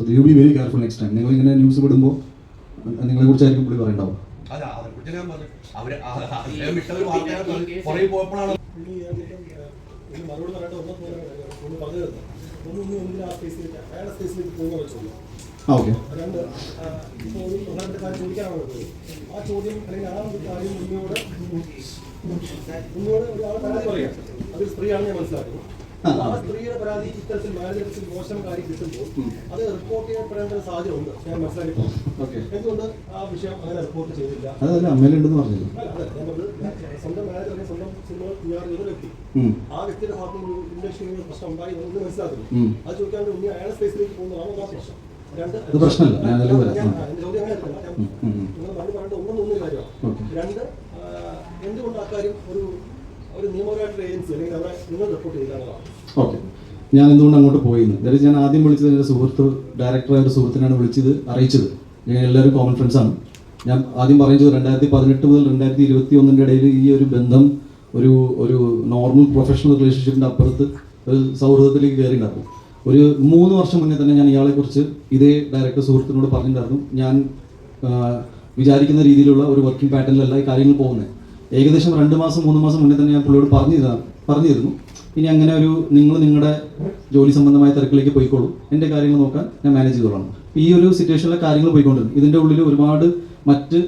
So you be very careful next time നിങ്ങൾ ഇങ്ങനെ news വിടുമ്പോൾ നിങ്ങളെ കുറിച്ചായിരിക്കും പുള്ളി പറയണ്ടാവും. അല്ല അതിനെക്കുറിച്ച് ഞാൻ പറഞ്ഞു. അവർ ആ- ഓക്കെ. രണ്ട് ആ, ചോദ്യം അല്ലെങ്കിൽ ആ ഒരു കാര്യം ഉണ്ണിയോട് ഉണ്ണിയോട് ഒരാൾ പറയാം. അത് സ്ത്രീയാണെന്ന് ഞാൻ മനസ്സിലാക്കുന്നു. ആ, ആ. ആ സ്ത്രീയുടെ പരാതി ഇത്തരത്തിൽ മാനേജത്തിൽ മോശം കാര്യം കിട്ടുമ്പോൾ അത് റിപ്പോർട്ട് ചെയ്യപ്പെടേണ്ട സാഹചര്യം ഉണ്ട് ഞാൻ മനസ്സിലാക്കി എന്തുകൊണ്ട് ആ വിഷയം അങ്ങനെ റിപ്പോർട്ട് ചെയ്തില്ല? അതല്ല അമ്മയിലുണ്ടെന്ന് പറഞ്ഞില്ല. സ്വന്തം മാനേജർ സ്വന്തം സിനിമ തയ്യാർ ചെയ്ത വ്യക്തി. ആ വ്യക്തിയുടെ ഭാഗത്ത് നിന്ന് ഇൻഡസ്ട്രി പ്രശ്നം ഉണ്ടായി എന്ന് മനസ്സിലാക്കുന്നു അത് ചോദിക്കാണ്ട് ഉണ്ണി അയാളെ സ്പേസിലേക്ക് പോകുന്നതാണ് ഒന്നാം പ്രശ്നം? രണ്ട് അത് പ്രശ്നമല്ല. ഞാൻ അതിലേക്ക് വരാം. ആ. നിങ്ങൾ മറുപടി പറയേണ്ട ഒന്നും ഒന്നൊരു കാര്യമാണ്. രണ്ട് ആ, എന്തുകൊണ്ട് അക്കാര്യം ഒരു ഓക്കെ. ഞാൻ എന്തുകൊണ്ട് അങ്ങോട്ട് പോയിന്ന് അതായത് ഞാൻ ആദ്യം വിളിച്ചത് എന്റെ സുഹൃത്ത് ഡയറക്ടറായ ഒരു സുഹൃത്തിനാണ് വിളിച്ചത് അറിയിച്ചത്. ഞാൻ എല്ലാവരും കോമൺ ഫ്രണ്ട്സാണ് ഞാൻ ആദ്യം പറയുന്നത് രണ്ടായിരത്തി പതിനെട്ട് മുതൽ രണ്ടായിരത്തി ഇരുപത്തി ഒന്നിന്റെ ഇടയിൽ ഈ ഒരു ബന്ധം ഒരു ഒരു നോർമൽ പ്രൊഫഷണൽ റിലേഷൻഷിപ്പിന്റെ അപ്പുറത്ത് ഒരു സൗഹൃദത്തിലേക്ക് കയറിയിട്ടുണ്ടായിരുന്നു. ഒരു മൂന്ന് വർഷം മുന്നേ തന്നെ ഞാൻ ഇയാളെക്കുറിച്ച് ഇതേ ഡയറക്ടർ സുഹൃത്തിനോട് പറഞ്ഞിട്ടുണ്ടായിരുന്നു. ഞാൻ വിചാരിക്കുന്ന രീതിയിലുള്ള ഒരു വർക്കിംഗ് പാറ്റേണിലല്ല ഈ കാര്യങ്ങൾ പോകുന്നത്. ഏകദേശം രണ്ട് മാസം മൂന്ന് മാസം മുന്നേ തന്നെ ഞാൻ പുള്ളിയോട് പറഞ്ഞിരുന്നു പറഞ്ഞിരുന്നു. ഇനി അങ്ങനെ ഒരു നിങ്ങൾ നിങ്ങളുടെ ജോലി സംബന്ധമായ തിരക്കിലേക്ക് പോയിക്കോളൂ. എന്റെ കാര്യങ്ങൾ നോക്കാൻ ഞാൻ മാനേജ് ചെയ്തോളാം. ഈ ഒരു സിറ്റുവേഷനിലെ കാര്യങ്ങൾ പോയിക്കൊണ്ടിരുന്നു. ഇതിന്റെ ഉള്ളിൽ ഒരുപാട് മറ്റ്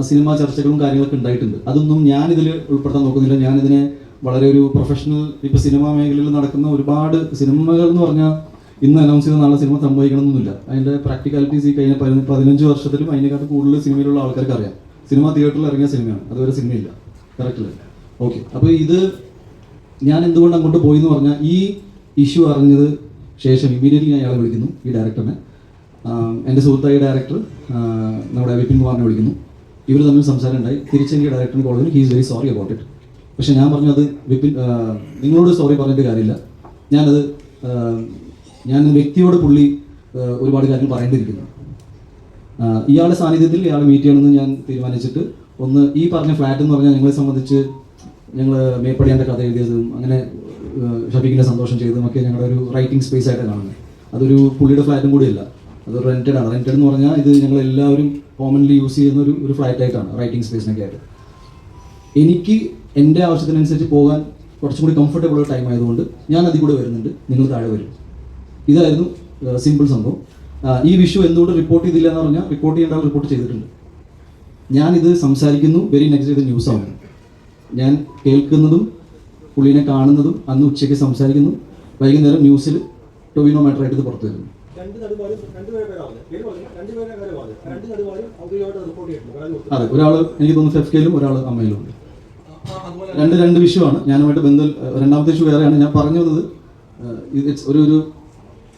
സിനിമാ ചർച്ചകളും കാര്യങ്ങളൊക്കെ ഉണ്ടായിട്ടുണ്ട്. അതൊന്നും ഞാൻ ഇതിൽ ഉൾപ്പെടുത്താൻ നോക്കുന്നില്ല. ഞാൻ ഇതിനെ വളരെ ഒരു പ്രൊഫഷണൽ ഇപ്പോൾ സിനിമാ മേഖലയിൽ നടക്കുന്ന ഒരുപാട് സിനിമകൾ എന്ന് പറഞ്ഞാൽ ഇന്ന് അനൗൺസ് ചെയ്ത നാളെ സിനിമ സംഭവിക്കണമെന്നൊന്നുമില്ല അതിന്റെ പ്രാക്ടിക്കാലിറ്റീസ് ഈ കഴിഞ്ഞ പതിന- പതിനഞ്ച് വർഷത്തിലും അതിനെക്കാട്ട് കൂടുതൽ സിനിമയിലുള്ള ആൾക്കാർക്ക് അറിയാം. സിനിമ തിയേറ്ററിൽ ഇറങ്ങിയ സിനിമയാണ്. അതുവരെ സിനിമയില്ല. കറക്റ്റ് അല്ലേ ഓക്കെ അപ്പോൾ ഇത് ഞാൻ എന്തുകൊണ്ട് അങ്ങോട്ട് പോയി എന്ന് പറഞ്ഞാൽ ഈ ഇഷ്യൂ അറിഞ്ഞത് ശേഷം ഇമീഡിയറ്റ്ലി ഞാൻ അയാളെ വിളിക്കുന്നു ഈ ഡയറക്ടറിനെ എന്റെ സുഹൃത്തായ ഡയറക്ടർ നമ്മുടെ വിപിൻ കുമാറിനെ വിളിക്കുന്നു. ഇവർ തമ്മിൽ സംസാരം ഉണ്ടായി. തിരിച്ചെനിക്ക് ഡയറക്ടറിന് കോൾ ചെയ്തു he's very sorry about it പക്ഷെ ഞാൻ പറഞ്ഞു അത് വിപിൻ നിങ്ങളോട് സോറി പറഞ്ഞിട്ട് കാര്യമില്ല. ഞാനത് ഞാൻ വ്യക്തിയോട് പുള്ളി ഒരുപാട് കാര്യങ്ങൾ പറയേണ്ടിയിരിക്കുന്നു. ഇയാളുടെ സാന്നിധ്യത്തിൽ ഇയാളെ മീറ്റ് ചെയ്യണമെന്ന് ഞാൻ തീരുമാനിച്ചിട്ട് ഒന്ന് ഈ പറഞ്ഞ ഫ്ലാറ്റ് എന്ന് പറഞ്ഞാൽ ഞങ്ങളെ സംബന്ധിച്ച് ഞങ്ങൾ മേപ്പടിയാന്റെ കഥ എഴുതിയതും അങ്ങനെ ഷഫീഖിന്റെ സന്തോഷം ചെയ്തതും ഒക്കെ ഞങ്ങളുടെ ഒരു റൈറ്റിംഗ് സ്പേസ് ആയിട്ട് കാണുന്നത്. അതൊരു പുള്ളിയുടെ ഫ്ലാറ്റും കൂടിയല്ല അത് റെന്റഡ് ആണ്. റെന്റഡ് എന്ന് പറഞ്ഞാൽ ഇത് ഞങ്ങൾ എല്ലാവരും കോമൺലി യൂസ് ചെയ്യുന്ന ഒരു ഒരു ഫ്ലാറ്റ് ആയിട്ടാണ് റൈറ്റിംഗ് സ്പേസിനൊക്കെ ആയിട്ട്. എനിക്ക് എന്റെ ആവശ്യത്തിനനുസരിച്ച് പോകാൻ കുറച്ചും കൂടി കംഫർട്ടബിൾ ടൈം ആയതുകൊണ്ട് ഞാൻ അതിൽ കൂടെ വരുന്നുണ്ട്. നിങ്ങൾ താഴെ വരും. ഇതായിരുന്നു സിമ്പിൾ സംഭവം. ഈ വിഷു എന്തുകൊണ്ട് റിപ്പോർട്ട് ചെയ്തില്ല എന്ന് പറഞ്ഞാൽ റിപ്പോർട്ട് ചെയ്യേണ്ട റിപ്പോർട്ട് ചെയ്തിട്ടുണ്ട്. ഞാനിത് സംസാരിക്കുന്നു വെരി നെക്സ്റ്റ് ഇത് ന്യൂസ് ആവുന്നു ഞാൻ കേൾക്കുന്നതും പുള്ളിനെ കാണുന്നതും അന്ന് ഉച്ചയ്ക്ക് സംസാരിക്കുന്നു. വൈകുന്നേരം ന്യൂസിൽ ടൊവിനോ മാറ്ററായിട്ട് ഇത് പുറത്തു വരുന്നു. അതെ ഒരാൾ എനിക്ക് തോന്നുന്നു ഫെഫ്കയിലും ഒരാൾ അമ്മയിലും ഉണ്ട് അതുപോലെ രണ്ട് രണ്ട് വിഷയമാണ് ഞാനുമായിട്ട് ബന്ധം രണ്ടാമത്തെ ഇഷ്യൂ വേറെയാണ്. ഞാൻ പറഞ്ഞു വന്നത് ഒരു ഒരു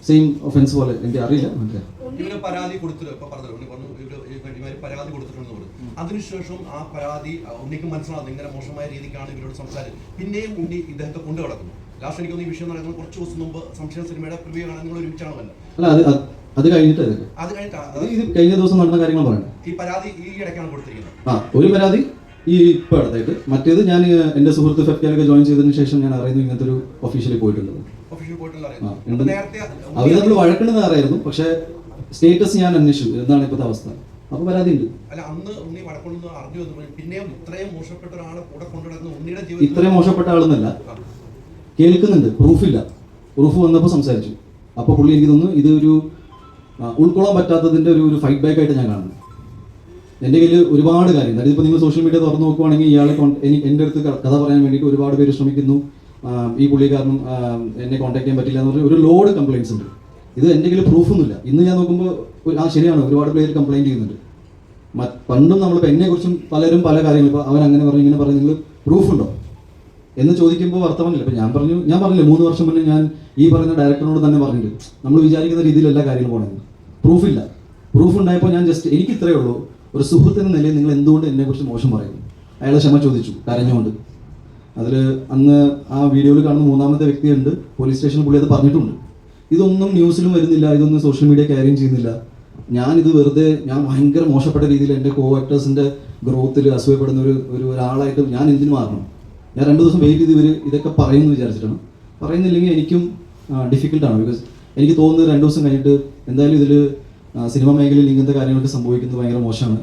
സെയിം ഒഫൻസ് പോലെ. എനിക്ക് അറിയില്ല. മറ്റേ ഇവർ പരാതി കൊടുത്തിട്ട് ഇപ്പൊ പറഞ്ഞല്ലോ ഉണ്ണി പറഞ്ഞു ഇവർ ഇവർ പരാതി കൊടുത്തിട്ടുണ്ടെന്ന് പറഞ്ഞു അതിനുശേഷം ആ പരാതി ഉണ്ണിക്ക് മനസ്സിലാകുന്നു ഇങ്ങനെ മോശമായ രീതിക്കാണ് ഇവരോട് സംസാരിച്ചത് പിന്നെയും ഉണ്ണി ഇദ്ദേഹത്തെ കൊണ്ടു കിടക്കുന്നു ലാസ്റ്റ് എനിക്ക് ഈ വിഷയം നടക്കുന്നത് കുറച്ച് ദിവസം മുമ്പ് സംശയ സിനിമയുടെ പ്രിവ്യൂ കാണാൻ നിങ്ങൾ ഒരുമിച്ചാണ് വന്നത്? അത് കഴിഞ്ഞിട്ട്. അത് കഴിഞ്ഞിട്ട് കഴിഞ്ഞ ദിവസം നടന്ന കാര്യങ്ങൾ പറയണം ഈ പരാതി ഈ ഇടയ്ക്കാണ് കൊടുത്തിരിക്കുന്നത്. ആ ഒരു പരാതി ഈ ഇപ്പോൾ അടുത്തായിട്ട്. മറ്റേത് ഞാൻ എന്റെ സുഹൃത്ത് ഫെഫ്റ്റിയാലൊക്കെ ജോയിൻ ചെയ്തതിന് ശേഷം ഞാൻ അറിയുന്നു ഇങ്ങനത്തെ ഒരു ഒഫീഷ്യലി പോയിട്ടുണ്ട് അവർ നമ്മൾ വഴക്കണെന്ന് അറിയായിരുന്നു പക്ഷേ സ്റ്റേറ്റസ് ഞാൻ അന്വേഷിച്ചു. എന്താണ് ഇപ്പോഴത്തെ അവസ്ഥ? അപ്പോൾ പരാതി ഉണ്ട്. അല്ല അന്ന് ഉണ്ണി വടക്കൊണ്ടെന്ന് അറിഞ്ഞു പിന്നെയും ഇത്രയും മോശപ്പെട്ട ഒരാളെ കൂടെ കൊണ്ടുനടക്കുന്ന ഉണ്ണിയുടെ ഇത്രയും മോശപ്പെട്ട ആളെന്നല്ല. കേൾക്കുന്നുണ്ട്. പ്രൂഫില്ല. പ്രൂഫ് വന്നപ്പോൾ സംസാരിച്ചു. അപ്പോൾ പുള്ളി എനിക്ക് തോന്നുന്നു ഇത് ഒരു ഉൾക്കൊള്ളാൻ പറ്റാത്തതിന്റെ ഒരു ഒരു ഫൈറ്റ് ബാക്ക് ആയിട്ട് ഞാൻ കാണുന്നു. എന്റെ കയ്യിൽ ഒരുപാട് കാര്യം അതായത് ഇപ്പോൾ നിങ്ങൾ സോഷ്യൽ മീഡിയ തുറന്നു നോക്കുവാണെങ്കിൽ ഇയാളെ എന്റെ അടുത്ത് കഥ പറയാൻ വേണ്ടിയിട്ട് ഒരുപാട് പേര് ശ്രമിക്കുന്നു. ഈ പുള്ളി കാരണം എന്നെ കോൺടാക്ട് ചെയ്യാൻ പറ്റില്ല എന്ന് പറഞ്ഞ ഒരു ലോഡ് കംപ്ലയിൻസ് ഉണ്ട്. ഇത് എന്റെ കയ്യിൽ പ്രൂഫൊന്നുമില്ല ഇന്ന് ഞാൻ നോക്കുമ്പോൾ ആ ശരിയാണ് ഒരുപാട് പേര് കംപ്ലൈന്റ് ചെയ്യുന്നുണ്ട്. പണ്ടും നമ്മളിപ്പോൾ എന്നെക്കുറിച്ചും പലരും പല കാര്യങ്ങളും ഇപ്പോൾ അവൻ അങ്ങനെ പറഞ്ഞു ഇങ്ങനെ പറഞ്ഞു നിങ്ങൾ പ്രൂഫ് ഉണ്ടോ? എന്ന് ചോദിക്കുമ്പോൾ വർത്തമാനില്ല ഇപ്പം ഞാൻ പറഞ്ഞു ഞാൻ പറഞ്ഞില്ലേ മൂന്ന് വർഷം മുന്നേ ഞാൻ ഈ പറയുന്ന ഡയറക്ടറിനോട് തന്നെ പറഞ്ഞിട്ടുണ്ട് നമ്മൾ വിചാരിക്കുന്ന രീതിയിലല്ല കാര്യങ്ങൾ പോകണമെന്ന് പ്രൂഫില്ല പ്രൂഫ് ഉണ്ടായപ്പോൾ ഞാൻ ജസ്റ്റ് എനിക്ക് ഇത്രയേ ഉള്ളൂ. ഒരു സുഹൃത്തിന്റെ നിലയിൽ നിങ്ങൾ എന്തുകൊണ്ട് എന്നെക്കുറിച്ച് മോശം പറയുന്നു? അയാളെ ക്ഷമ ചോദിച്ചു കരഞ്ഞുകൊണ്ട്. അതിൽ അന്ന് ആ വീഡിയോയിൽ കാണുന്ന മൂന്നാമത്തെ വ്യക്തിയുണ്ട് പോലീസ് സ്റ്റേഷനിൽ പുള്ളി അത് പറഞ്ഞിട്ടുണ്ട്. ഇതൊന്നും ന്യൂസിലും വരുന്നില്ല ഇതൊന്നും സോഷ്യൽ മീഡിയ ക്യാരിയും ചെയ്യുന്നില്ല. ഞാനിത് വെറുതെ ഞാൻ ഭയങ്കര മോശപ്പെട്ട രീതിയിൽ എന്റെ കോ ആക്ടേഴ്സിന്റെ ഗ്രോത്തിൽ അസൂയപ്പെടുന്ന ഒരു ഒരു ഒരാളായിട്ട് ഞാൻ എന്തിനു മാറണം? ഞാൻ രണ്ട് ദിവസം വെയിറ്റ് ചെയ്ത് ഇവർ ഇതൊക്കെ പറയുമെന്ന് വിചാരിച്ചിട്ടാണ്. പറയുന്നില്ലെങ്കിൽ എനിക്കും ഡിഫിക്കൽട്ടാണ് ബിക്കോസ് എനിക്ക് തോന്നുന്നത് രണ്ട് ദിവസം കഴിഞ്ഞിട്ട് എന്തായാലും ഇതിൽ സിനിമ മേഖലയിൽ ഇങ്ങനത്തെ കാര്യങ്ങളൊക്കെ സംഭവിക്കുന്നത് ഭയങ്കര മോശമാണ്.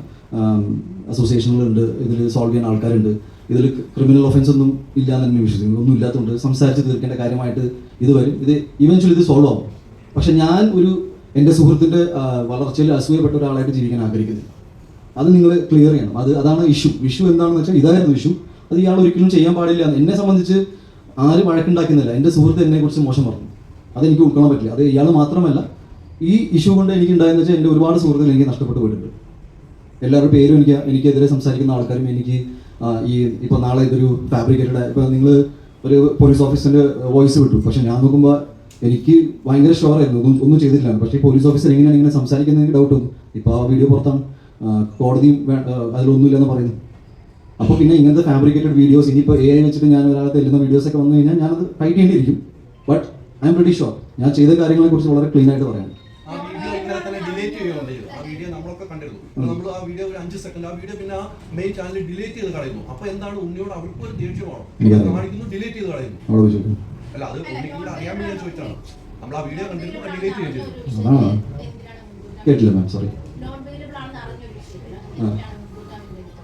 അസോസിയേഷനുകളുണ്ട് ഇതിൽ സോൾവ് ചെയ്യാൻ ആൾക്കാരുണ്ട്. ഇതിൽ ക്രിമിനൽ ഒഫൻസ് ഒന്നും ഇല്ല എന്ന് തന്നെ വിശ്വസിക്കുന്നു ഒന്നും ഇല്ലാത്തതുകൊണ്ട് സംസാരിച്ച് തീർക്കേണ്ട കാര്യമായിട്ട് ഇത് വരും. ഇത് ഇവൻച്വലി ഇത് സോൾവ് ആവും. പക്ഷെ ഞാൻ ഒരു എന്റെ സുഹൃത്തിന്റെ വളർച്ചയിൽ അസൂയപ്പെട്ട ഒരാളായിട്ട് ജീവിക്കാൻ ആഗ്രഹിക്കുന്നില്ല അത് നിങ്ങൾ ക്ലിയർ ചെയ്യണം. അത് അതാണ് ഇഷ്യൂ ഇഷ്യൂ എന്താണെന്ന് വെച്ചാൽ ഇതായിരുന്നു ഇഷ്യൂ അത് ഇയാൾ ഒരിക്കലും ചെയ്യാൻ പാടില്ല എന്നെ സംബന്ധിച്ച് ആരും വഴക്കുണ്ടാക്കുന്നില്ല. എന്റെ സുഹൃത്ത് എന്നെ കുറിച്ച് മോശം പറഞ്ഞു. അതെനിക്ക് ഉൾക്കൊള്ളാൻ പറ്റില്ല. അത് ഇയാൾ മാത്രമല്ല ഈ ഇഷ്യൂ കൊണ്ട് എനിക്ക് ഉണ്ടായെന്ന് വെച്ചാൽ എന്റെ ഒരുപാട് സുഹൃത്തുക്കൾ എനിക്ക് നഷ്ടപ്പെട്ടു പോയിട്ടുണ്ട്. എല്ലാവരുടെ പേരും എനിക്ക് എനിക്കെതിരെ സംസാരിക്കുന്ന ആൾക്കാരും എനിക്ക് ഈ ഇപ്പോൾ നാളെ ഇതൊരു ഫാബ്രിക്കേറ്റഡ് ഇപ്പോൾ നിങ്ങൾ ഒരു പോലീസ് ഓഫീസറിന്റെ വോയിസ് വിട്ടു. പക്ഷെ ഞാൻ നോക്കുമ്പോൾ എനിക്ക് ഭയങ്കര ഷോർ ആയിരുന്നു. ഒന്നും ഒന്നും ചെയ്തിട്ടില്ല. പക്ഷേ പോലീസ് ഓഫീസർ എങ്ങനെയാണ് ഇങ്ങനെ സംസാരിക്കുന്നത് എനിക്ക് ഡൗട്ട് വന്നു. ഇപ്പോൾ ആ വീഡിയോ പുറത്താണ്. കോടതിയും അതിലൊന്നുമില്ലെന്ന് പറയുന്നു. അപ്പോൾ പിന്നെ ഇങ്ങനത്തെ ഫാബ്രിക്കേറ്റഡ് വീഡിയോസ് ഇനിയിപ്പോൾ എ ഐ വെച്ചിട്ട് ഞാൻ ഒരാളെ തെല്ലുന്ന വീഡിയോസ് ഒക്കെ വന്നു കഴിഞ്ഞാൽ ഞാനത് fight ചെയ്യേണ്ടിയിരിക്കും. But I am very sure ഞാൻ ചെയ്ത കാര്യങ്ങളെ കുറിച്ച് വളരെ ക്ലീൻ ആയിട്ട് പറയാം. വീഡിയോ നമ്മളൊക്കെ കണ്ടിരുന്നു. നമ്മൾ ആ വീഡിയോ ഒരു അഞ്ച് സെക്കൻഡ് ആ വീഡിയോ പിന്നെ ആ മെയിൻ ചാനൽ ഡിലീറ്റ് ചെയ്ത് കളയുന്നു. അപ്പൊ എന്താണ് ഉണ്ണിയോട് അവർക്ക് ഒരു ദേഷ്യമാണോ. കാണിക്കുന്നു ഡിലീറ്റ് ചെയ്ത് കളയുന്നു. അല്ല അത് കൂടെ അറിയാൻ വേണ്ടി ചോദിച്ചാണ്? നമ്മൾ ആ വീഡിയോ കണ്ടിരുന്നു കണ്ടിലേക്ക് ഡിലീറ്റ് ചെയ്യുകയും ചെയ്തു അതാണ്. കേട്ടില്ല മാം സോറി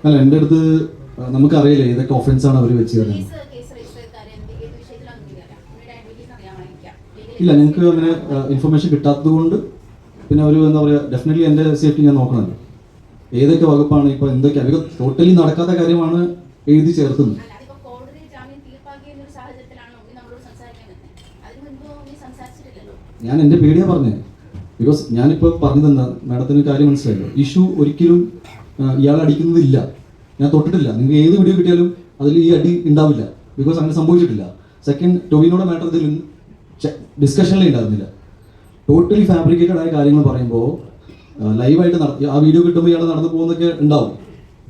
അല്ല എന്റെ അടുത്ത് നമുക്കറിയില്ല ഏതൊക്കെ ഒഫൻസ് ആണ് അവർ വെച്ച് തരുന്നത്. ഇല്ല ഞങ്ങൾക്ക് അങ്ങനെ ഇൻഫർമേഷൻ കിട്ടാത്തത് കൊണ്ട് പിന്നെ ഒരു എന്താ പറയുക ഡെഫിനറ്റ്ലി എന്റെ സേഫ്റ്റി ഞാൻ നോക്കണമല്ലോ. ഏതൊക്കെ വകുപ്പാണ് ഇപ്പോൾ എന്തൊക്കെ അവർ ടോട്ടലി നടക്കാത്ത കാര്യമാണ് എഴുതി ചേർത്തുന്നത് അല്ല അതിപ്പോ കോടതി ജാമ്യം തീർപ്പാക്കിയ ഒരു സാഹചര്യത്തിലാണ് ഉണ്ണി നമ്മളോട് സംസാരിക്കാൻ നിന്നത് അതിന് മുൻപ് ഉണ്ണി സംസാരിച്ചിട്ടില്ലല്ലോ ഞാൻ എന്റെ പേടിയാ പറഞ്ഞത്. ബിക്കോസ് ഞാനിപ്പോൾ പറഞ്ഞു തന്ന മാഡത്തിന് കാര്യം മനസ്സിലായല്ലോ ഇഷ്യൂ ഒരിക്കലും ഇയാൾ അടിക്കുന്നതില്ല ഞാൻ തൊട്ടിട്ടില്ല. നിങ്ങൾക്ക് ഏത് വീഡിയോ കിട്ടിയാലും അതിൽ ഈ അടി ഉണ്ടാവില്ല. ബിക്കോസ് അങ്ങനെ സംഭവിച്ചിട്ടില്ല. സെക്കൻഡ് ടൊവിനോടെ മാറ്റർ ഇതിൽ ഡിസ്കഷനിലേ ഉണ്ടായിരുന്നില്ല. ടോട്ടലി ഫാബ്രിക്കേറ്റഡ് ആയ കാര്യങ്ങൾ പറയുമ്പോൾ ലൈവായിട്ട് നടത്തി ആ വീഡിയോ കിട്ടുമ്പോൾ ഇയാൾ നടന്നു പോകുന്നൊക്കെ ഉണ്ടാവും.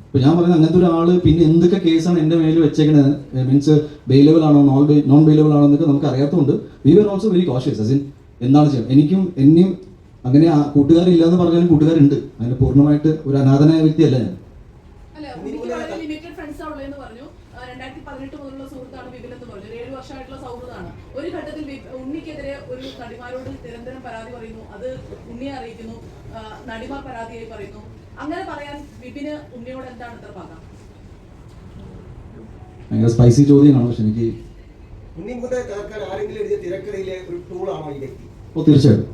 ഇപ്പം ഞാൻ പറയുന്നത് അങ്ങനത്തെ ഒരാൾ പിന്നെ എന്തൊക്കെ കേസാണ് എന്റെ മേലിൽ വെച്ചേക്കണത്? മീൻസ് ബെയിലബിൾ ആണോ നോൺ ബെയിലബിൾ ആണോ എന്നൊക്കെ നമുക്ക് അറിയാത്തതുകൊണ്ട് we are also very cautious Asin എന്താണ് ചെയ്യുക എനിക്കും എന്നെയും അങ്ങനെ ആ കൂട്ടുകാരില്ല എന്ന് പറഞ്ഞാലും കൂട്ടുകാരുണ്ട്. അതിന് പൂർണമായിട്ട് ഒരു അനാഥനായ വ്യക്തിയല്ല ഞാൻ. രണ്ടായിരത്തി പതിനെട്ട് മുതലുള്ള സുഹൃത്താണ് വിപിൻ എന്ന് പറഞ്ഞു. ഏഴ് വർഷമായിട്ടുള്ള സൗഹൃദമാണ്. ഒരു ഘട്ടത്തിൽ ഉണ്ണിക്കെതിരെ ഒരു നടിമാരോട് നിരന്തരം പരാതി പറയുന്നു. അത് ഉണ്ണിയെ അറിയിക്കുന്നു. നടിമാർ പരാതിയായി പറയുന്നു. അങ്ങനെ പറയാൻ വിപിന് ഉണ്ണിയോട് എന്താണ് ഇത്ര പാകം? ഭയങ്കര സ്പൈസി ചോദ്യമാണ് പക്ഷെ എനിക്ക് ഉണ്ണി മുതൽ ആരെങ്കിലും എഴുതിയ തിരക്കഥയിലെ ഒരു ടൂളാണോ ഈ വ്യക്തി? ഓ തീർച്ചയായിട്ടും.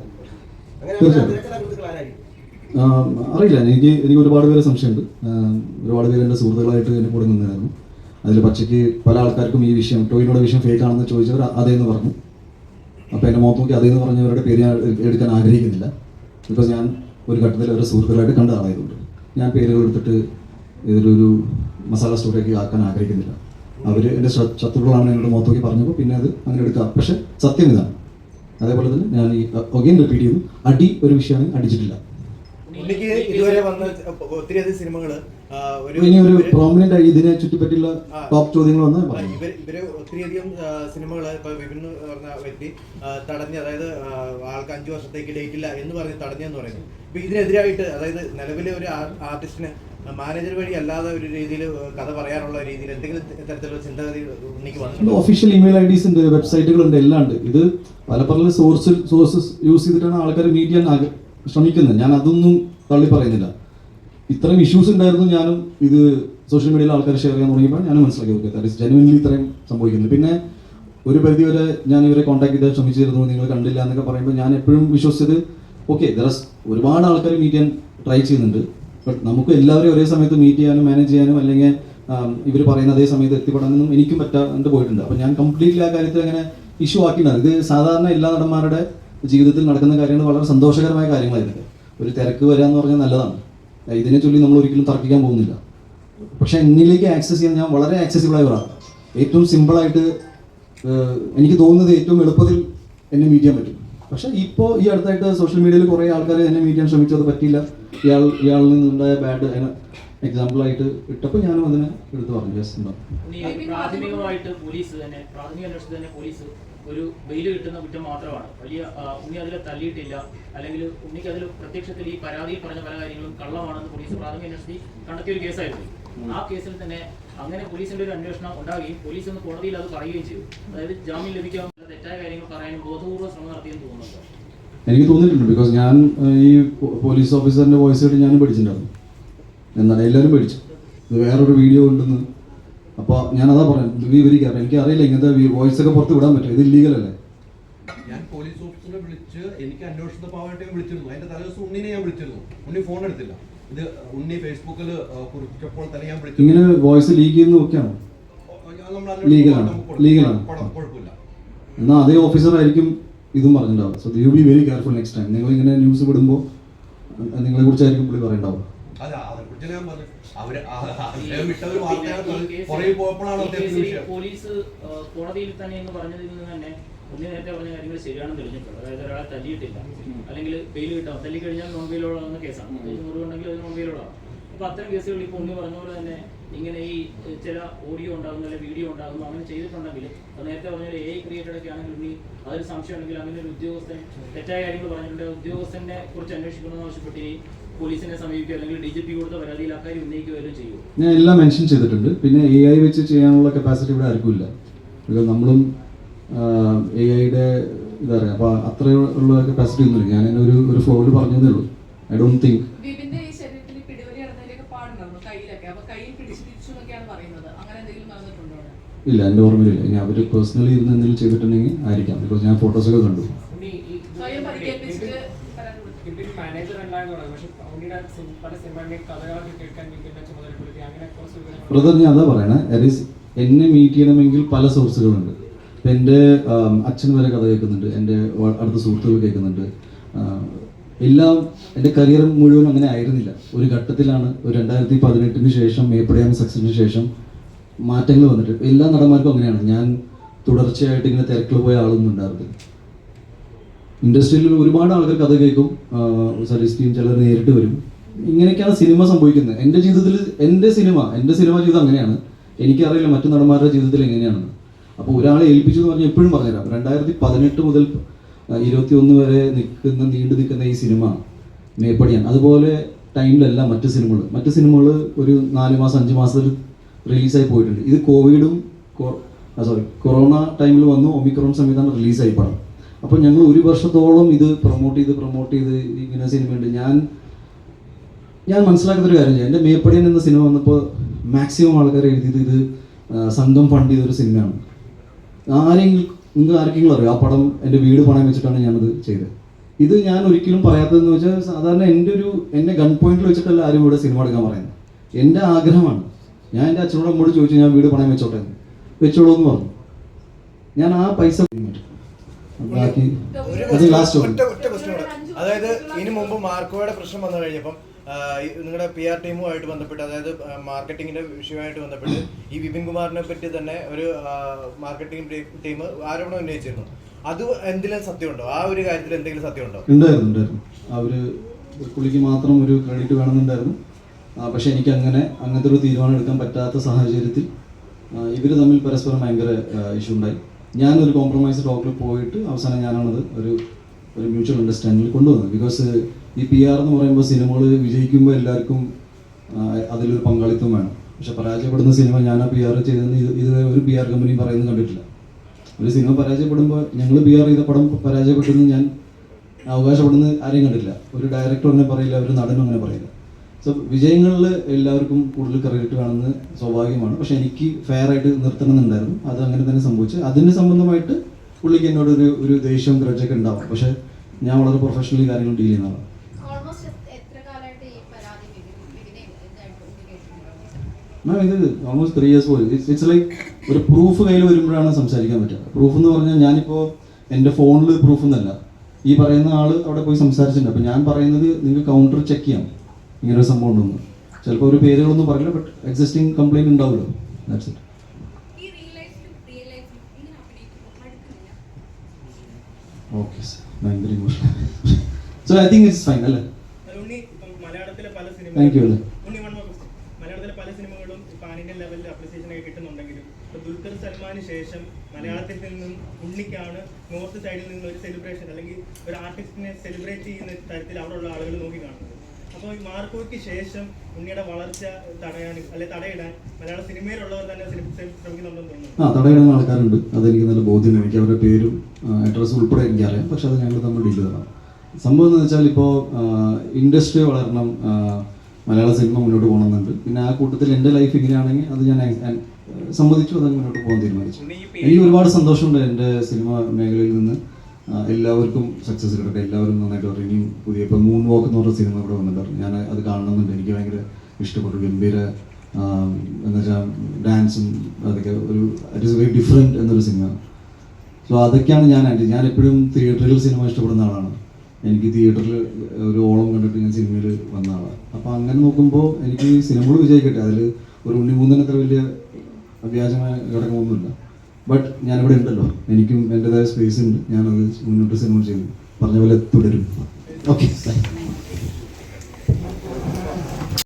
അറിയില്ല എനിക്ക് എനിക്ക് ഒരുപാട് പേരെ സംശയമുണ്ട്. ഒരുപാട് പേര് എന്റെ സുഹൃത്തുക്കളായിട്ട് എന്റെ കൂടെ നിന്നായിരുന്നു. അതിൽ പച്ചയ്ക്ക് പല ആൾക്കാർക്കും ഈ വിഷയം ടോയിനോടെ വിഷയം ഫേക്ക് ആണെന്ന് ചോദിച്ചവർ അതേന്ന് പറഞ്ഞു. അപ്പോൾ എന്റെ മുഖത്ത് നോക്കി അതേന്ന് പറഞ്ഞവരുടെ പേര് ഞാൻ എടുക്കാൻ ആഗ്രഹിക്കുന്നില്ല. ബിക്കോസ് ഞാൻ ഒരു ഘട്ടത്തിൽ അവരുടെ സുഹൃത്തുക്കളായിട്ട് കണ്ട ആളായതുകൊണ്ട് ഞാൻ പേരുകൾ എടുത്തിട്ട് ഇതിലൊരു മസാല സ്റ്റോറിയൊക്കെ ആക്കാൻ ആഗ്രഹിക്കുന്നില്ല. അവർ എന്റെ ശത്രുക്കളാണ് എന്നോട് മുഖത്ത് നോക്കി പറഞ്ഞപ്പോൾ പിന്നെ അത് അങ്ങനെ എടുക്കാം. പക്ഷേ സത്യം ഇതാണ്. അതേപോലെ തന്നെ ഞാൻ ഈ ഒഗെയിൻ റിപ്പീറ്റ് ചെയ്തു അടി ഒരു വിഷയമാണ് അടിച്ചിട്ടില്ല. ഉണ്ണിക്ക് ഇതുവരെ വന്ന ഒത്തിരിയധികം സിനിമകൾ ആ, ഒരു ഇനി ഒരു പ്രോമിനന്റ് ആയി ഇതിനെ ചുറ്റിപ്പറ്റിയുള്ള ടോപ്പ് ചോദ്യങ്ങൾ വന്ന് ഇവർ ഒത്തിരിയധികം സിനിമകൾ ഇപ്പൊ വിപിൻ പറഞ്ഞ വ്യക്തി തടഞ്ഞ് അതായത് ആൾക്ക് അഞ്ചു വർഷത്തേക്ക് ഡേറ്റ് ഇല്ല എന്ന് പറഞ്ഞ് തടഞ്ഞെന്ന് പറയുന്നു. ഇപ്പൊ ഇതിനെതിരായിട്ട് അതായത് നിലവിലെ ഒരു ആർട്ടിസ്റ്റിന് മാനേജർ വഴി അല്ലാതെ ഒരു രീതിയിൽ കഥ പറയാനുള്ള രീതിയിൽ എന്തെങ്കിലും തരത്തിലുള്ള ചിന്താഗതി ഒഫീഷ്യൽ ഇമെയിൽ ഐ വെബ്സൈറ്റുകൾ ഉണ്ട് വെബ്സൈറ്റുകളുണ്ട് എല്ലാം ഉണ്ട്. ഇത് പല പല സോഴ്സ് സോഴ്സസ് യൂസ് ചെയ്തിട്ടാണ് ആൾക്കാർ മീറ്റ് ചെയ്യാൻ ശ്രമിക്കുന്നത്. ഞാൻ അതൊന്നും തള്ളി പറയുന്നില്ല. ഇത്രയും ഇഷ്യൂസ് ഉണ്ടായിരുന്നു ഞാനും ഇത് സോഷ്യൽ മീഡിയയിൽ ആൾക്കാർ ഷെയർ ചെയ്യാൻ തുടങ്ങിയപ്പോൾ ഞാൻ മനസ്സിലാക്കി ഓക്കെ ദാറ്റ് ഇസ് ജനുവൻലി ഇത്രയും സംഭവിക്കുന്നത്. പിന്നെ ഒരു പരിധി വരെ ഞാൻ ഇവരെ കോൺടാക്ട് ചെയ്താൽ ശ്രമിച്ചിരുന്നു നിങ്ങൾ കണ്ടില്ല എന്നൊക്കെ പറയുമ്പോൾ ഞാൻ എപ്പോഴും വിശ്വസിച്ചത് ഓക്കെ ദറസ് ഒരുപാട് ആൾക്കാർ മീറ്റ് ചെയ്യാൻ ട്രൈ ചെയ്യുന്നുണ്ട്. ബട്ട് നമുക്ക് എല്ലാവരെയും ഒരേ സമയത്ത് മീറ്റ് ചെയ്യാനും മാനേജ് ചെയ്യാനും അല്ലെങ്കിൽ ഇവർ പറയുന്ന അതേ സമയത്ത് എത്തിപ്പെടാനൊന്നും എനിക്കും പറ്റാണ്ട് പോയിട്ടുണ്ട്. അപ്പോൾ ഞാൻ കംപ്ലീറ്റ്ലി ആ കാര്യത്തിൽ അങ്ങനെ ഇഷ്യൂ ആക്കിയിട്ടാണ് ഇത് സാധാരണ എല്ലാ നടന്മാരുടെ ജീവിതത്തിൽ നടക്കുന്ന കാര്യങ്ങൾ വളരെ സന്തോഷകരമായ കാര്യങ്ങളായിരുന്നു ഒരു തിരക്ക് വരിക എന്ന് പറഞ്ഞാൽ നല്ലതാണ്. ഇതിനെ ചൊല്ലി നമ്മൾ ഒരിക്കലും തർക്കിക്കാൻ പോകുന്നില്ല. പക്ഷെ എന്നിലേക്ക് ആക്സസ് ചെയ്യാൻ ഞാൻ വളരെ ആക്സസിബിൾ ആയ ഒരാളാണ്. ഏറ്റവും സിമ്പിളായിട്ട് എനിക്ക് തോന്നുന്നത് ഏറ്റവും എളുപ്പത്തിൽ എന്നെ മീറ്റ് ചെയ്യാൻ പറ്റും. പക്ഷേ ഇപ്പോൾ ഈ അടുത്തായിട്ട് സോഷ്യൽ മീഡിയയിൽ കുറേ ആൾക്കാർ എന്നെ മീറ്റ് ചെയ്യാൻ ശ്രമിച്ചു. അത് പറ്റിയില്ല. ഇയാൾ ഇയാളിൽ നിന്നുണ്ടായ ബാഡ് എക്സാമ്പിളായിട്ട് ഇട്ടപ്പോൾ ഞാനും അതിനെ എടുത്തു പറഞ്ഞു. ജസ്റ്റ് പോലീസ് തന്നെ പ്രാഥമിക തന്നെ പോലീസ് ഒരു വെയിൽ കിട്ടുന്ന കുറ്റം മാത്രമാണ്. വലിയ ഉണ്ണി അതിൽ തല്ലിയിട്ടില്ല അല്ലെങ്കിൽ ഉണ്ണിക്ക് അതിൽ പ്രത്യക്ഷത്തിൽ ഈ പരാതിയിൽ പറഞ്ഞ പല കാര്യങ്ങളും കള്ളമാണെന്ന് പോലീസ് പ്രാഥമിക അന്വേഷണത്തിൽ കണ്ടെത്തിയ ഒരു കേസായിരുന്നു. ആ കേസിൽ തന്നെ അങ്ങനെ പോലീസിന്റെ ഒരു അന്വേഷണം ഉണ്ടാവുകയും പോലീസ് ഒന്ന് കോടതിയിൽ അത് പറയുകയും ചെയ്തു. അതായത് ജാമ്യം ലഭിക്കാൻ തെറ്റായ കാര്യങ്ങൾ പറയാനും ബോധപൂർവ ശ്രമം നടത്തിയെന്ന് തോന്നുന്നുണ്ട്? എനിക്ക് തോന്നിയിട്ടുണ്ട് ബിക്കോസ് ഞാൻ ഈ പോലീസ് ഓഫീസറിന്റെ വോയിസ് കേട്ട് ഞാനും പഠിച്ചിട്ടുണ്ടായിരുന്നു എന്നാൽ എല്ലാവരും പഠിച്ചു ഇത് വേറൊരു വീഡിയോ ഉണ്ടെന്ന്. അപ്പോൾ ഞാനതാ പറയാം വിവരിക്കാം എനിക്ക് അറിയില്ല ഇങ്ങനത്തെ വോയിസ് ഒക്കെ പുറത്ത് വിടാൻ പറ്റും ഇത് ഇല്ലീഗൽ അല്ലേ? ഞാൻ പോലീസ് ഓഫീസറെ വിളിച്ച് എനിക്ക് അന്വേഷണ ഭാഗമായിട്ട് ഞാൻ വിളിച്ചിരുന്നു. അതിന്റെ തലേദിവസം ഉണ്ണിനെ ഞാൻ വിളിച്ചിരുന്നു. ഉണ്ണി ഫോൺ എടുത്തില്ല. ഇത് ഉണ്ണി ഫേസ്ബുക്കിൽ കുറിച്ചപ്പോൾ തന്നെ ഞാൻ വിളിച്ചു. ഇങ്ങനെ വോയിസ് ലീക്ക് ചെയ്യുന്ന ഒക്കെയാണോ? ആണ്. കുഴപ്പമില്ല. എന്നാൽ അതേ ഓഫീസർ ആയിരിക്കും ഇതും പറഞ്ഞിട്ടുണ്ടാവും so you be very careful next time നിങ്ങൾ ഇങ്ങനെ ന്യൂസ് വിടുമ്പോൾ നിങ്ങളെ കുറിച്ചായിരിക്കും പുള്ളി അല്ല അതിനെ കുറിച്ച് ഞാൻ പറഞ്ഞു. അവർ അദ്ദേഹം വിട്ട ഒരു പോയപ്പോഴാണ് അദ്ദേഹത്തിന് വിഷയം. പോലീസ് കോടതിയിൽ തന്നെ എന്ന് പറഞ്ഞതിൽ നിന്ന് തന്നെ ഒന്ന് നേരത്തെ പറഞ്ഞ കാര്യങ്ങൾ ശരിയാണെന്ന് തെളിഞ്ഞിട്ടുണ്ട്. അതായത് ഒരാളെ തല്ലിയിട്ടില്ല. അല്ലെങ്കിൽ ബെയിൽ കിട്ടാം തല്ലി കഴിഞ്ഞാൽ നോൺ ബെയിലോടാവുന്ന കേസാണ് മുറിവുണ്ടെങ്കിൽ അത് നോൺ ബെയിലോടാവും അപ്പൊ അത്തരം കേസുകൾ ഇപ്പോൾ ഉണ്ണി പറഞ്ഞ പോലെ തന്നെ ഇങ്ങനെ ഈ ചില ഓഡിയോ ഉണ്ടാകുന്നു അല്ലെങ്കിൽ വീഡിയോ ഉണ്ടാകുന്നു അങ്ങനെ ചെയ്തിട്ടുണ്ടെങ്കിൽ അത് നേരത്തെ പറഞ്ഞ ഒരു എ ക്രിയേറ്റഡ് ഒക്കെ ആണെങ്കിൽ ഇനി അതൊരു സംശയം ഉണ്ടെങ്കിൽ അങ്ങനെ ഒരു ഉദ്യോഗസ്ഥൻ തെറ്റായ കാര്യങ്ങൾ പറഞ്ഞിട്ടുണ്ട്. ഉദ്യോഗസ്ഥനെ കുറിച്ച് അന്വേഷിക്കണമെന്ന് ആവശ്യപ്പെട്ട് ഈ പോലീസിനെ സമീപിക്കുക അല്ലെങ്കിൽ ഡി ജി പി കൊടുത്ത പരാതിയിൽ അക്കാര്യം ഉന്നയിക്കുകയും ചെയ്യും? ഞാൻ എല്ലാം മെൻഷൻ ചെയ്തിട്ടുണ്ട്. പിന്നെ എ ഐ വെച്ച് ചെയ്യാനുള്ള കപ്പാസിറ്റി ഇവിടെ ആർക്കും ഇല്ല. ബിക്കോസ് നമ്മളും എ ഐയുടെ ഇതാ പറയുക അപ്പോൾ അത്രയുള്ള ഉള്ള കപ്പാസിറ്റി ഒന്നുമില്ല. ഞാൻ എന്നെ ഒരു ഒരു ഫ്ലോറിൽ പറഞ്ഞതേ ഉള്ളൂ. ഐ ഡോണ്ട് തിങ്ക് ഇല്ല എന്റെ ഓർമ്മയിലില്ല. ഇനി അവർ പേഴ്സണലി ഇരുന്ന് എന്തെങ്കിലും ചെയ്തിട്ടുണ്ടെങ്കിൽ ആയിരിക്കാം. ബിക്കോസ് ഞാൻ ഫോട്ടോസൊക്കെ കണ്ടു ഉണ്ണി ഈ സ്വയം പരിക്കേൽപ്പിച്ചിട്ട് പരാതി കൊടുത്തു ഇതിൽ മാനേജർ ഉണ്ടായെന്ന് പറയുന്നത് പക്ഷെ ഉണ്ണിയുടെ സിം- പല സിനിമകളുടെയും കഥകളൊക്കെ കേൾക്കാൻ വിപിനെ ചുമതലപ്പെടുത്തി അങ്ങനെ കുറച്ച് വിവരങ്ങൾ ബ്രദർ ഞാൻ അതാ പറയണേ. എന്നെ മീറ്റ് ചെയ്യണമെങ്കിൽ പല സോഴ്സുകളുണ്ട് ഇപ്പം എന്റെ അച്ഛൻ വരെ കഥ കേൾക്കുന്നുണ്ട്. എന്റെ അടുത്ത സുഹൃത്തുക്കൾ കേൾക്കുന്നുണ്ട്. എല്ലാം എന്റെ കരിയർ മുഴുവൻ അങ്ങനെ ആയിരുന്നില്ല. ഒരു ഘട്ടത്തിലാണ് ഒരു രണ്ടായിരത്തി പതിനെട്ടിന് ശേഷം മേപ്പടിയാമ സക്സസിന് ശേഷം മാറ്റങ്ങൾ വന്നിട്ട്. എല്ലാ നടന്മാർക്കും അങ്ങനെയാണ്. ഞാൻ തുടർച്ചയായിട്ട് ഇങ്ങനെ തിരക്കിൽ പോയ ആളൊന്നും ഉണ്ടായിരുന്നില്ല. ഇൻഡസ്ട്രിയിൽ ഒരുപാട് ആൾക്കാർ കഥ കേൾക്കും. സജസ്റ്റ് ചെയ്യും ചിലർ നേരിട്ട് വരും. ഇങ്ങനെയൊക്കെയാണ് സിനിമ സംഭവിക്കുന്നത്. എന്റെ ജീവിതത്തിൽ എന്റെ സിനിമ എന്റെ സിനിമ ജീവിതം അങ്ങനെയാണ്. എനിക്കറിയില്ല മറ്റു നടന്മാരുടെ ജീവിതത്തിൽ എങ്ങനെയാണെന്ന്. അപ്പോൾ ഒരാളെ ഏൽപ്പിച്ചു എന്ന് പറഞ്ഞാൽ എപ്പോഴും പറഞ്ഞുതരാം. രണ്ടായിരത്തി പതിനെട്ട് മുതൽ ഇരുപത്തി ഒന്ന് വരെ നിൽക്കുന്ന നീണ്ടു നിൽക്കുന്ന ഈ സിനിമ മേപ്പടിയാണ്. അതുപോലെ ടൈമിലല്ല മറ്റു സിനിമകൾ. മറ്റു സിനിമകൾ ഒരു നാല് മാസം അഞ്ച് മാസത്തിൽ റിലീസായി പോയിട്ടുണ്ട്. ഇത് കോവിഡും സോറി കൊറോണ ടൈമിൽ വന്നു ഒമിക്രോൺ സമയത്താണ് റിലീസായി പടം. അപ്പോൾ ഞങ്ങൾ ഒരു വർഷത്തോളം ഇത് പ്രൊമോട്ട് ചെയ്ത് പ്രൊമോട്ട് ചെയ്ത് ഇങ്ങനെ സിനിമയുണ്ട്. ഞാൻ ഞാൻ മനസ്സിലാക്കുന്ന ഒരു കാര്യം ചെയ്യാം. എന്റെ മേപ്പടിയൻ എന്ന സിനിമ വന്നപ്പോൾ മാക്സിമം ആൾക്കാർ എഴുതിയത് ഇത് സംഘം ഫണ്ട് ചെയ്തൊരു സിനിമയാണ്. ആരെങ്കിലും നിങ്ങൾക്ക് ആർക്കെങ്കിലും അറിയാം? ആ പടം എന്റെ വീട് പണയം വെച്ചിട്ടാണ് ഞാനത് ചെയ്തത്. ഇത് ഞാൻ ഒരിക്കലും പറയാത്തതെന്ന് വെച്ചാൽ സാധാരണ എന്റെ ഒരു എന്നെ ഗൺ പോയിന്റിൽ വെച്ചിട്ടല്ല ആരും ഇവിടെ സിനിമ എടുക്കാൻ പറയുന്നത്. എന്റെ ആഗ്രഹമാണ്. ഞാൻ എന്റെ അച്ഛനോട് അമ്മോട് ചോദിച്ചു ഞാൻ വീട് പണയം വെച്ചോട്ടെ? വെച്ചോളൂ എന്ന് പറഞ്ഞു. ഞാൻ ആ പൈസ ബാക്കി അത് ലാസ്റ്റ് അതായത് ഇനി മുമ്പ് മാർക്കോയുടെ പ്രശ്നം വന്നു കഴിഞ്ഞപ്പം നിങ്ങളുടെ പി ആർ ടീമുമായിട്ട് ബന്ധപ്പെട്ട് അതായത് മാർക്കറ്റിങ്ങിന്റെ വിഷയമായിട്ട് ബന്ധപ്പെട്ട് ഈ വിപിൻ കുമാറിനെ പറ്റി തന്നെ ഒരു മാർക്കറ്റിംഗ് ടീം ആരോപണം ഉന്നയിച്ചിരുന്നു. അത് എന്തെങ്കിലും സത്യമുണ്ടോ? ആ ഒരു കാര്യത്തിൽ എന്തെങ്കിലും സത്യമുണ്ടോ? അവർ പുള്ളിക്ക് മാത്രം ഒരു ക്രെഡിറ്റ് വേണമെന്നുണ്ടായിരുന്നു. പക്ഷെ എനിക്ക് അങ്ങനെ അങ്ങനത്തെ ഒരു തീരുമാനം എടുക്കാൻ പറ്റാത്ത സാഹചര്യത്തിൽ ഇവർ തമ്മിൽ പരസ്പരം ഭയങ്കര ഇഷ്യൂ ഉണ്ടായി. ഞാനൊരു കോംപ്രമൈസ് ടോക്കിൽ പോയിട്ട് അവസാനം ഞാനാണത് ഒരു ഒരു മ്യൂച്വൽ അണ്ടർസ്റ്റാൻഡിങ്ങിൽ കൊണ്ടുവന്നത്. ബിക്കോസ് ഈ പി ആർ എന്ന് പറയുമ്പോൾ സിനിമകൾ വിജയിക്കുമ്പോൾ എല്ലാവർക്കും അതിലൊരു പങ്കാളിത്തം വേണം. പക്ഷെ പരാജയപ്പെടുന്ന സിനിമ ഞാൻ ആ പി ആർ ചെയ്തെന്ന് ഇത് ഇത് ഒരു പി ആർ കമ്പനി പറയുന്നത് കണ്ടിട്ടില്ല. ഒരു സിനിമ പരാജയപ്പെടുമ്പോൾ ഞങ്ങൾ പി ആർ ചെയ്ത പടം പരാജയപ്പെട്ടെന്ന് ഞാൻ അവകാശപ്പെടുന്ന ആരെയും കണ്ടില്ല ഒരു ഡയറക്ടർ അങ്ങനെ പറയില്ല ഒരു നടനും അങ്ങനെ പറയില്ല. സോ വിജയങ്ങളിൽ എല്ലാവർക്കും കൂടുതൽ ക്രെഡിറ്റ് കാണുന്നത് സ്വാഭാവികമാണ്. പക്ഷെ എനിക്ക് ഫെയർ ആയിട്ട് നിർത്തണം എന്നുണ്ടായിരുന്നു അത് അങ്ങനെ തന്നെ സംഭവിച്ചു. അതിന് സംബന്ധമായിട്ട് പുള്ളിക്ക് എന്നോട് ഒരു ഒരു ദേഷ്യവും ഉണ്ടാവും. പക്ഷെ ഞാൻ വളരെ പ്രൊഫഷണലി കാര്യങ്ങൾ ഡീൽ ചെയ്യുന്ന ആളാണ് ഓൾമോസ്റ്റ് എത്ര കാലമായിട്ട് ഈ പരാതി വിപിൻ- വിപിനെ ഇതായിട്ട് ഉണ്ണി കേട്ടിട്ടുണ്ടോ? മാം ഇത് ഓൾമോസ്റ്റ് ത്രീ ഇയേഴ്സ് പോയി. ഇറ്റ്സ് ഇറ്റ്സ് ലൈക്ക് ഒരു പ്രൂഫ് കയ്യിൽ വരുമ്പോഴാണ് സംസാരിക്കാൻ പറ്റുക. പ്രൂഫ് എന്ന് പറഞ്ഞാൽ ഞാനിപ്പോൾ എന്റെ ഫോണിൽ പ്രൂഫ് എന്നല്ല. ഈ പറയുന്ന ആൾ അവിടെ പോയി സംസാരിച്ചിട്ടുണ്ട്. അപ്പോൾ ഞാൻ പറയുന്നത് നിങ്ങൾക്ക് കൗണ്ടർ ചെക്ക് ചെയ്യാം. ഇങ്ങനെ ഒരു സംഭവം ഉണ്ടെന്ന്. ചിലപ്പോൾ ഒരു പേരുകളൊന്നും പറയില്ല ബട്ട് എക്സിസ്റ്റിംഗ് കംപ്ലൈന്റ് ഉണ്ടാവുമല്ലോ. ദാറ്റ്സ് ഇറ്റ് ഓക്കെ സാർ ഭയങ്കര emotional so I think it's fine അല്ലേ? താങ്ക് യു പല അല്ലേ? ലെവലിൽ അപ്രിസിയേഷൻ ഒക്കെ കിട്ടുന്നുണ്ടെങ്കിലും ഇപ്പൊ ദുൽഖർ സൽമാന് ശേഷം മലയാളത്തിൽ നിന്നും ഉണ്ണിക്കാണ് നോർത്ത് സൈഡിൽ നിന്ന് ഒരു സെലിബ്രേഷൻ അല്ലെങ്കിൽ ഒരു ആർട്ടിസ്റ്റിനെ സെലിബ്രേറ്റ് ചെയ്യുന്ന തരത്തിൽ അവിടെയുള്ള ആളുകൾ നോക്കി കാണുന്നത്. അപ്പോൾ ഈ മാർക്കോയ്ക്ക് ശേഷം ഉണ്ണിയുടെ വളർച്ച തടയാനും അല്ലെ തടയിടാൻ മലയാള സിനിമയിലുള്ളവർ തന്നെ ശ്രമി- ശ്രമിക്കുന്നുണ്ടെന്ന് തോന്നുന്നു. ആ തടയിടുന്ന ആൾക്കാരുണ്ട്. അതെനിക്ക് നല്ല എനിക്ക് അവരുടെ പേരും അഡ്രസ്സും ഉൾപ്പെടെ എനിക്കറിയാം പക്ഷെ അത് ഞങ്ങൾ തമ്മിൽ ഡീൽ ചെയ്തതാണ്. സംഭവം എന്ന് വെച്ചാൽ ഇപ്പോൾ ഇൻഡസ്ട്രി വളരണം മലയാള സിനിമ മുന്നോട്ട് പോകണമെന്നുണ്ട്. പിന്നെ ആ കൂട്ടത്തിൽ എന്റെ ലൈഫ് ഇങ്ങനെയാണെങ്കിൽ അത് ഞാൻ സമ്മതിച്ചു അത് മുന്നോട്ട് പോകാൻ തീരുമാനിച്ചു. എനിക്ക് ഒരുപാട് സന്തോഷമുണ്ട് എന്റെ സിനിമ മേഖലയിൽ നിന്ന്. എല്ലാവർക്കും സക്സസ് കിട്ടട്ടെ എല്ലാവരും നന്നായിട്ട് പറയും ഇനിയും പുതിയ ഇപ്പം മൂൺ വാക്ക് എന്ന് പറഞ്ഞ സിനിമ ഇവിടെ വന്നിട്ടുണ്ട്. ഞാൻ അത് കാണണമെന്നുണ്ട്. എനിക്ക് ഭയങ്കര ഇഷ്ടപ്പെട്ടു. ഗംഭീര എന്നുവെച്ചാൽ എന്ന് വെച്ചാൽ ഡാൻസും അതൊക്കെ ഒരു ഇറ്റ് ഇസ് വെരി ഡിഫറെന്റ് എന്നൊരു സിനിമ സോ അതൊക്കെയാണ് ഞാൻ ഞാൻ എപ്പോഴും തിയേറ്ററിൽ സിനിമ ഇഷ്ടപ്പെടുന്ന ആളാണ്. എനിക്ക് തിയേറ്ററിൽ ഒരു ഓളം കണ്ടിട്ട് ഞാൻ സിനിമയിൽ വന്ന ആളാണ് അപ്പോൾ അങ്ങനെ നോക്കുമ്പോൾ എനിക്ക് സിനിമകൾ വിജയിക്കട്ടെ. അതിൽ ഒരു ഉണ്ണിമൂന്നന് അത്ര വലിയ വ്യാജമായ ഘടകമൊന്നുമില്ല. ബട്ട് ഞാനിവിടെ ഉണ്ടല്ലോ. എനിക്കും എന്റെതായ സ്പേസ് ഉണ്ട്. ഞാനത് മുന്നോട്ട് സിനിമ ചെയ്യുന്നു. പറഞ്ഞ പോലെ തുടരും. ഓക്കെ